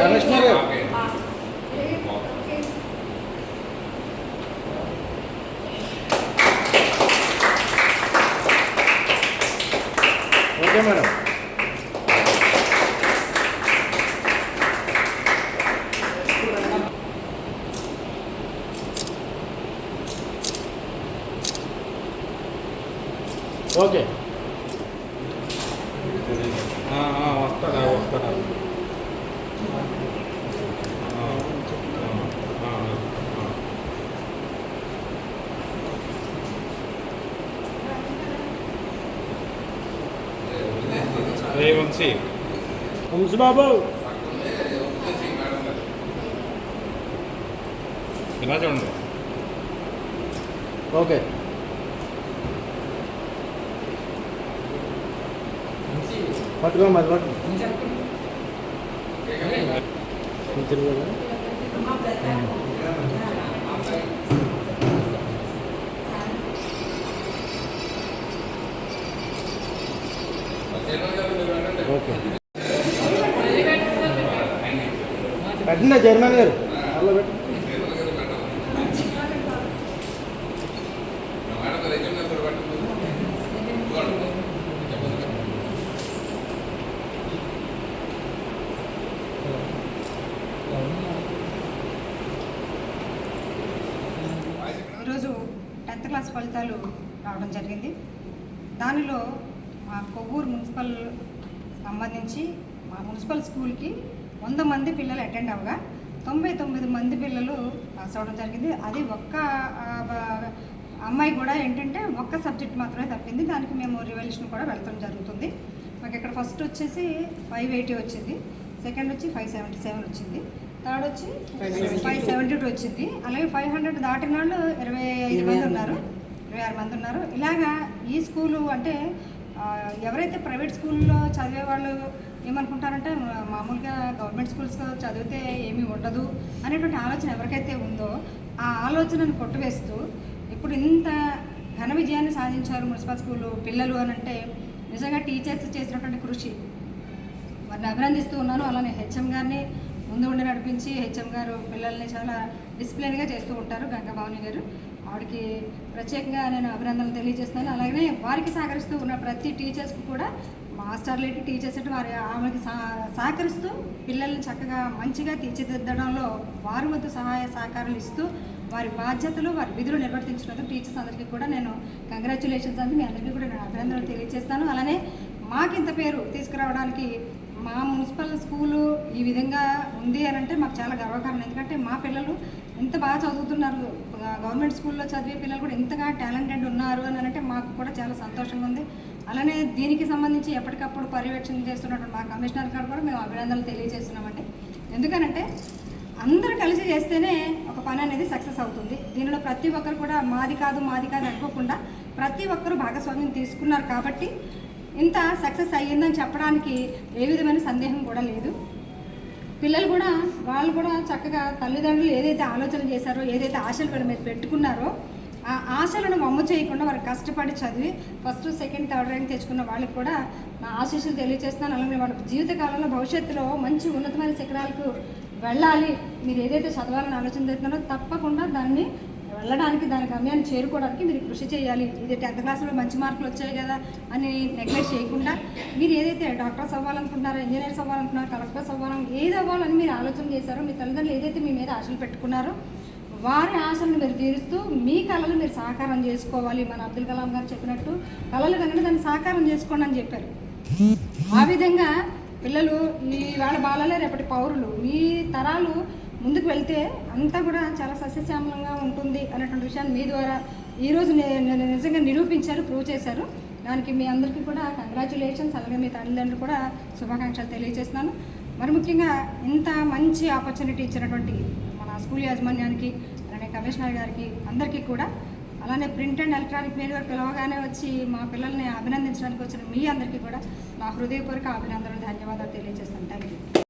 Commissioner గారు okay madam okay Vamsi వంశబాబు ఇలా చూడండి ఓకే పట్టుకో మరి పట్టు తిరుగు ఓకే. పెట్టండి చైర్మన్ గారు. అలా పెట్టండి. ఈరోజు టెన్త్ క్లాస్ ఫలితాలు రావడం జరిగింది. దానిలో మా కొవ్వూరు మున్సిపల్ సంబంధించి మా మున్సిపల్ స్కూల్కి వంద మంది పిల్లలు అటెండ్ అవ్వగా తొంభై తొమ్మిది మంది పిల్లలు పాస్ అవ్వడం జరిగింది. అది ఒక్క అమ్మాయి కూడా ఏంటంటే ఒక్క సబ్జెక్ట్ మాత్రమే తప్పింది. దానికి మేము రివల్యూషన్ కూడా వెళ్ళడం జరుగుతుంది. మాకు ఇక్కడ ఫస్ట్ వచ్చేసి ఫైవ్ ఎయిటీ వచ్చింది. సెకండ్ వచ్చి ఫైవ్ సెవెంటీ సెవెన్ వచ్చింది. థర్డ్ వచ్చి ఫైవ్ సెవెంటీ టూ. వచ్చింది. అలాగే ఫైవ్ హండ్రెడ్ దాటిన వాళ్ళు ఇరవై ఐదు మంది ఉన్నారు. ఇరవై ఆరు మంది ఉన్నారు. ఇలాగా ఈ స్కూలు అంటే ఎవరైతే ప్రైవేట్ స్కూల్లో చదివే వాళ్ళు ఏమనుకుంటారంటే మామూలుగా గవర్నమెంట్ స్కూల్స్లో చదివితే ఏమీ ఉండదు అనేటువంటి ఆలోచన ఎవరికైతే ఉందో ఆ ఆలోచనను కొట్టువేస్తూ ఇప్పుడు ఇంత ఘన విజయాన్ని సాధించారు మున్సిపల్ స్కూల్ పిల్లలు అని అంటే నిజంగా టీచర్స్ చేసినటువంటి కృషి. వారిని అభినందిస్తూ ఉన్నాను. అలానే హెచ్ఎం గారిని ముందు ఉండి నడిపించి హెచ్ఎం గారు పిల్లల్ని చాలా డిసిప్లిన్గా చేస్తూ ఉంటారు గంగా భావని గారు. ఆవిడకి ప్రత్యేకంగా నేను అభినందనలు తెలియజేస్తున్నాను. అలాగే వారికి సహకరిస్తూ ఉన్న ప్రతి టీచర్స్కి కూడా మాస్టర్లు ఏంటి? టీచర్స్ అంటే వారి ఆమెకి సహకరిస్తూ పిల్లల్ని చక్కగా మంచిగా తీర్చిదిద్దడంలో వారి వద్ద సహాయ సహకారాలు ఇస్తూ వారి బాధ్యతలు వారి విధులు నిర్వర్తించినందుకు టీచర్స్ అందరికీ కూడా నేను కంగ్రాచులేషన్స్ అని మీ అందరికీ కూడా నేను అభినందనలు తెలియజేస్తాను. అలానే మాకింత పేరు తీసుకురావడానికి మా మున్సిపల్ స్కూలు ఈ విధంగా ఉంది అని అంటే మాకు చాలా గర్వకారణం. ఎందుకంటే మా పిల్లలు ఎంత బాగా చదువుతున్నారు? గవర్నమెంట్ స్కూల్లో చదివే పిల్లలు కూడా ఇంతగా టాలెంటెడ్ ఉన్నారు అని అంటే మాకు కూడా చాలా సంతోషంగా ఉంది. అలానే దీనికి సంబంధించి ఎప్పటికప్పుడు పర్యవేక్షణ చేస్తున్నటువంటి మా కమిషనర్ గారు కూడా మేము అభినందనలు తెలియజేస్తున్నామండి. ఎందుకనంటే అందరూ కలిసి చేస్తేనే ఒక పని అనేది సక్సెస్ అవుతుంది. దీనిలో ప్రతి ఒక్కరు కూడా మాది కాదు మాది కాదు అనుకోకుండా ప్రతి ఒక్కరు భాగస్వామ్యం తీసుకున్నారు కాబట్టి ఇంత సక్సెస్ అయ్యిందని చెప్పడానికి ఏ విధమైన సందేహం కూడా లేదు. పిల్లలు కూడా వాళ్ళు కూడా చక్కగా తల్లిదండ్రులు ఏదైతే ఆలోచన చేశారో ఏదైతే ఆశలు కూడా మీద పెట్టుకున్నారో ఆ ఆశలను మమ్మ చేయకుండా వారు కష్టపడి చదివి ఫస్ట్ సెకండ్ థర్డ్ ర్యాంక్ తెచ్చుకున్న వాళ్ళకి కూడా నా ఆశీస్సులు తెలియజేస్తున్నాను అలాగే వాళ్ళ జీవితకాలంలో భవిష్యత్తులో మంచి ఉన్నతమైన శిఖరాలకు వెళ్ళాలి. మీరు ఏదైతే చదవాలని ఆలోచన చేస్తున్నారో తప్పకుండా దాన్ని వెళ్ళడానికి దాని గమ్యాన్ని చేరుకోవడానికి మీరు కృషి చేయాలి. ఇది టెన్త్ క్లాస్లో మంచి మార్కులు వచ్చాయి కదా అని నెగ్లెక్ట్ చేయకుండా మీరు ఏదైతే డాక్టర్స్ అవ్వాలనుకుంటున్నారో ఇంజనీర్స్ అవ్వాలనుకున్నారో కలెక్టర్స్ అవ్వాలని ఏది అవ్వాలని మీరు ఆలోచన చేశారో మీ తల్లిదండ్రులు ఏదైతే మీ మీద ఆశలు పెట్టుకున్నారో వారి ఆశలను మీరు తీరుస్తూ మీ కళలు మీరు సాకారం చేసుకోవాలి. మన అబ్దుల్ కలాం గారు చెప్పినట్టు కళలు కనుక దాన్ని సాకారం చేసుకోండి అని చెప్పారు. ఆ విధంగా పిల్లలు ఈ వాళ్ళ బాలలే రేపటి పౌరులు. మీ తరాలు ముందుకు వెళ్తే అంతా కూడా చాలా సస్యశ్యామలంగా ఉంటుంది అనేటువంటి విషయాన్ని మీ ద్వారా ఈరోజు నేను నిజంగా నిరూపించారు ప్రూవ్ చేశారు. దానికి మీ అందరికీ కూడా కంగ్రాచులేషన్స్ అలాగే మీ తల్లిదండ్రులు కూడా శుభాకాంక్షలు తెలియజేస్తున్నాను. మరి ముఖ్యంగా ఇంత మంచి ఆపర్చునిటీ ఇచ్చినటువంటి మన స్కూల్ యాజమాన్యానికి అలానే కమిషనర్ గారికి అందరికీ కూడా అలానే ప్రింట్ అండ్ ఎలక్ట్రానిక్ మీడియా పిలవగానే వచ్చి మా పిల్లల్ని అభినందించడానికి వచ్చిన మీ అందరికీ కూడా నా హృదయపూర్వక అభినందనలు ధన్యవాదాలు తెలియజేస్తాను. Thank you